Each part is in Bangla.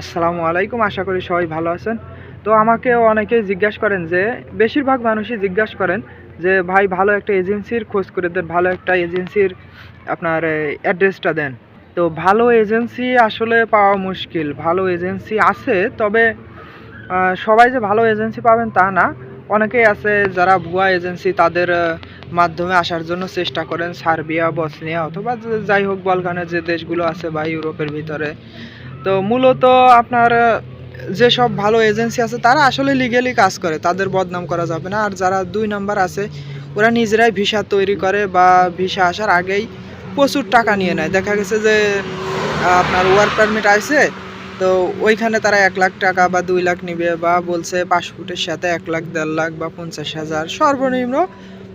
আসসালামু আলাইকুম, আশা করি সবাই ভালো আছেন। তো আমাকে অনেকে জিজ্ঞাসা করেন যে, বেশিরভাগ মানুষই জিজ্ঞাসা করেন যে, ভাই, ভালো একটা এজেন্সির খোঁজ করে দেন, ভালো একটা এজেন্সির আপনার অ্যাড্রেসটা দেন। তো ভালো এজেন্সি আসলে পাওয়া মুশকিল, ভালো এজেন্সি আছে, তবে সবাই যে ভালো এজেন্সি পাবেন তা না। অনেকেই আছে যারা ভুয়া এজেন্সি তাদের মাধ্যমে আসার জন্য চেষ্টা করেন, সার্বিয়া, বসনিয়া অথবা যাই হোক বলকানের যে দেশগুলো আছে বা ইউরোপের ভিতরে। তো মূলত আপনার যেসব ভালো এজেন্সি আছে, তারা আসলে লিগেলি কাজ করে, তাদের বদনাম করা যাবে না। আর যারা দুই নাম্বার আছে, ওরা নিজেরাই ভিসা তৈরি করে বা ভিসা আসার আগেই প্রচুর টাকা নিয়ে নেয়। দেখা গেছে যে আপনার ওয়ার্ক পারমিট আছে তো ওইখানে তারা এক লাখ টাকা বা দুই লাখ নিবে বা বলছে পাসপোর্টের সাথে এক লাখ, দেড় লাখ বা পঞ্চাশ হাজার, সর্বনিম্ন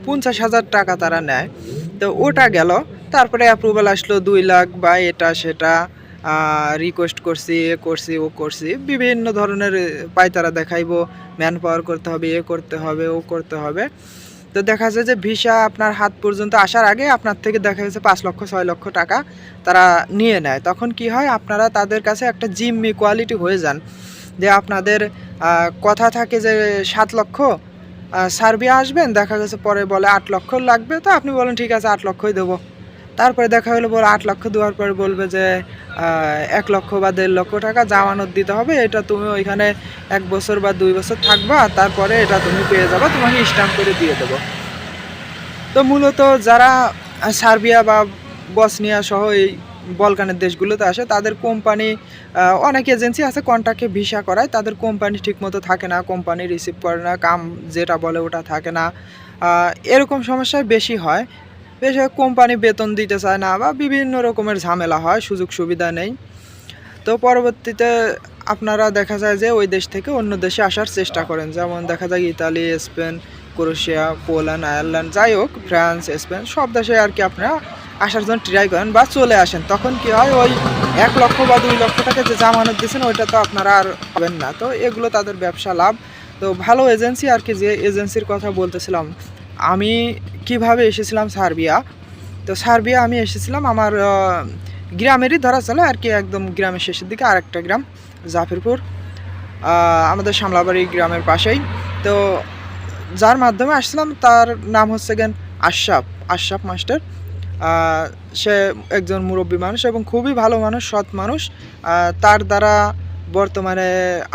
পঞ্চাশ হাজার টাকা তারা নেয়। তো ওটা গেল, তারপরে অ্যাপ্রুভাল আসলো দুই লাখ বা এটা, সেটা। রিকোয়েস্ট করছি, এ করছি, ও করছি। বিভিন্ন ধরনের পায়তারা দেখাইবো ম্যান পাওয়ার করতে হবে, এ করতে হবে, ও করতে হবে। তো দেখা যায় যে ভিসা আপনার হাত পর্যন্ত আসার আগে আপনার থেকে দেখা গেছে পাঁচ লক্ষ, ছয় লক্ষ টাকা তারা নিয়ে নেয়। তখন কি হয়? আপনারা তাদের কাছে একটা জিম্মি কোয়ালিটি হয়ে যান। যে আপনাদের কথা থাকে যে সাত লক্ষ সার্বিয়া আসবেন, দেখা গেছে পরে বলে আট লক্ষ লাগবে। তো আপনি বলেন, ঠিক আছে, আট লক্ষই দেবো। তারপরে দেখা হলো বলে আট লক্ষ দেওয়ার পরে বলবে যে এক লক্ষ বা দেড় লক্ষ টাকা জামানত দিতে হবে, এটা তুমি ওইখানে এক বছর বা দুই বছর থাকবা তারপরে এটা তুমি পেয়ে যাবে, তোমাকে স্ট্যাম্প করে দিয়ে দেবো। তো মূলত যারা সার্বিয়া বা বসনিয়া সহ এই বলকানের দেশগুলোতে আসে, তাদের কোম্পানি অনেক এজেন্সি আছে কন্ট্রাক্টে ভিসা করায়, তাদের কোম্পানি ঠিকমতো থাকে না কোম্পানি রিসিভ করে না, কাম যেটা বলে ওটা থাকে না। এরকম সমস্যায় বেশি হয়। বেশি কোম্পানি বেতন দিতে চায় না বা বিভিন্ন রকমের ঝামেলা হয়, সুযোগ সুবিধা নেই। তো পরবর্তীতে আপনারা দেখা যায় যে ওই দেশ থেকে অন্য দেশে আসার চেষ্টা করেন। যেমন দেখা যায় Italy, Spain, Croatia, Poland, Ireland, যাই হোক, ফ্রান্স, স্পেন, সব দেশে আর কি আপনারা আসার জন্য ট্রাই করেন বা চলে আসেন। তখন কি হয়, ওই এক লক্ষ বা দুই লক্ষ টাকা যে জামানত দিয়েছেন, ওইটা তো আপনারা আর পাবেন না। তো এগুলো তাদের ব্যবসা লাভ। তো ভালো এজেন্সি আর কি, যে এজেন্সির কথা বলতেছিলাম আমি কীভাবে এসেছিলাম সার্বিয়া? তো সার্বিয়া আমি এসেছিলাম আমার গ্রামেরই ধরা চলে আর কি, একদম গ্রামের শেষের দিকে আরেকটা গ্রাম, জাফিরপুর। আমাদের সামলাবাড়ি গ্রামের পাশেই। তো যার মাধ্যমে আসছিলাম তার নাম হচ্ছে গেন আশরাফ আশরাফ মাস্টার। সে একজন মুরব্বী মানুষ এবং খুবই ভালো মানুষ, সৎ মানুষ। তার দ্বারা বর্তমানে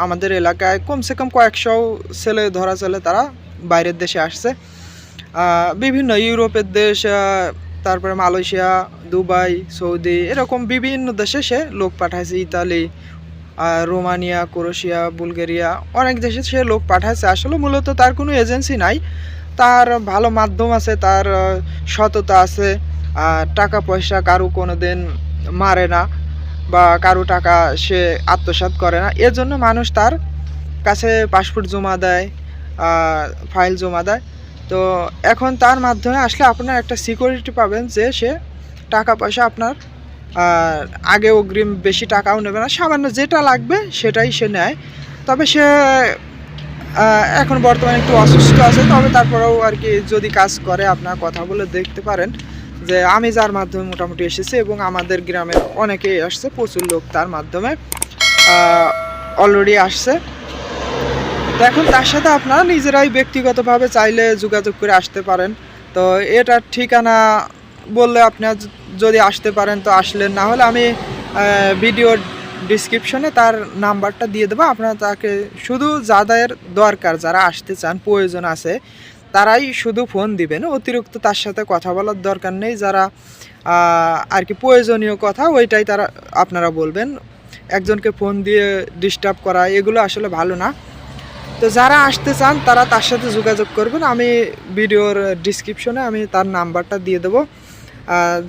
আমাদের এলাকায় কমসে কম কয়েকশো ছেলে ধরা চলে তারা বাইরের দেশে আসছে। বিভিন্ন ইউরোপের দেশ তারপরে মালয়েশিয়া, দুবাই, সৌদি, এরকম বিভিন্ন দেশে সে লোক পাঠাইছে। ইতালি রোমানিয়া ক্রোয়েশিয়া বুলগেরিয়া, অনেক দেশে সে লোক পাঠাইছে। আসলে মূলত তার কোনো এজেন্সি নাই। তার ভালো মাধ্যম আছে, তার সততা আছে। আর টাকা পয়সা কারও কোনো দিন মারে না বা কারও টাকা সে আত্মসাৎ করে না। এর জন্য মানুষ তার কাছে পাসপোর্ট জমা দেয় ফাইল জমা দেয়। তো এখন তার মাধ্যমে আসলে আপনার একটা সিকিউরিটি পাবেন যে সে টাকা পয়সা আপনার আহ, আগে অগ্রিম বেশি টাকাও নেবে না সামান্য যেটা লাগবে সেটাই সে নেয়। তবে সে এখন বর্তমানে একটু অসুস্থ আছে তবে তারপরেও আর কি যদি কাজ করে আপনার কথা বলে দেখতে পারেন যে আমি যার মাধ্যমে মোটামুটি এসেছি এবং আমাদের গ্রামের অনেকেই আসছে প্রচুর লোক তার মাধ্যমে অলরেডি আসছে। তো এখন তার সাথে আপনারা নিজেরাই ব্যক্তিগতভাবে চাইলে যোগাযোগ করে আসতে পারেন। তো এটার ঠিকানা বললে আপনার যদি আসতে পারেন তো আসলেন। না হলে আমি ভিডিওর ডিসক্রিপশনে তার নাম্বারটা দিয়ে দেবো। আপনারা তাকে শুধু যাদের দরকার, যারা আসতে চান, প্রয়োজন আছে, তারাই শুধু ফোন দিবেন। অতিরিক্ত তার সাথে কথা বলার দরকার নেই। যারা আর কি প্রয়োজনীয় কথা, ওইটাই তারা, আপনারা বলবেন। একজনকে ফোন দিয়ে ডিস্টার্ব করা, এগুলো আসলে ভালো না। তো যারা আসতে চান, তারা তার সাথে যোগাযোগ করবেন। আমি ভিডিওর ডিসক্রিপশনে আমি তার নাম্বারটা দিয়ে দেবো।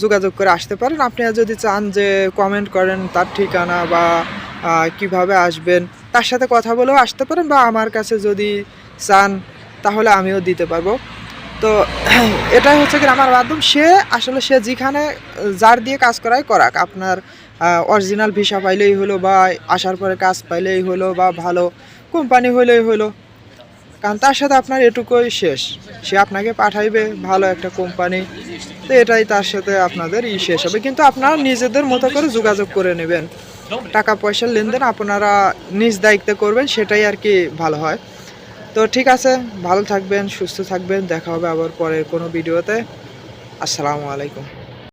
যোগাযোগ করে আসতে পারেন। আপনারা যদি চান যে কমেন্ট করেন তার ঠিকানা বা কীভাবে আসবেন, তার সাথে কথা বলেও আসতে পারেন বা আমার কাছে যদি চান, তাহলে আমিও দিতে পারব। তো এটাই হচ্ছে কি আমার মাধ্যম। সে, আসলে সে যেখানে, যার দিয়ে কাজ করাই করাক। আপনার অরিজিনাল ভিসা পাইলেই হলো বা আসার পরে কাজ পাইলেই হলো বা ভালো কোম্পানি হলেই হলো কারণ তার সাথে আপনার এটুকুই শেষ। সে আপনাকে পাঠাইবে ভালো একটা কোম্পানি। তো এটাই তার সাথে আপনাদের ই শেষ হবে। কিন্তু আপনারা নিজেদের মতো করে যোগাযোগ করে নেবেন। টাকা পয়সার লেনদেন আপনারা নিজ দায়িত্বে করবেন, সেটাই আর কি ভালো হয়। তো ঠিক আছে, ভালো থাকবেন, সুস্থ থাকবেন। দেখা হবে আবার পরের কোনো ভিডিওতে। আসসালামু আলাইকুম।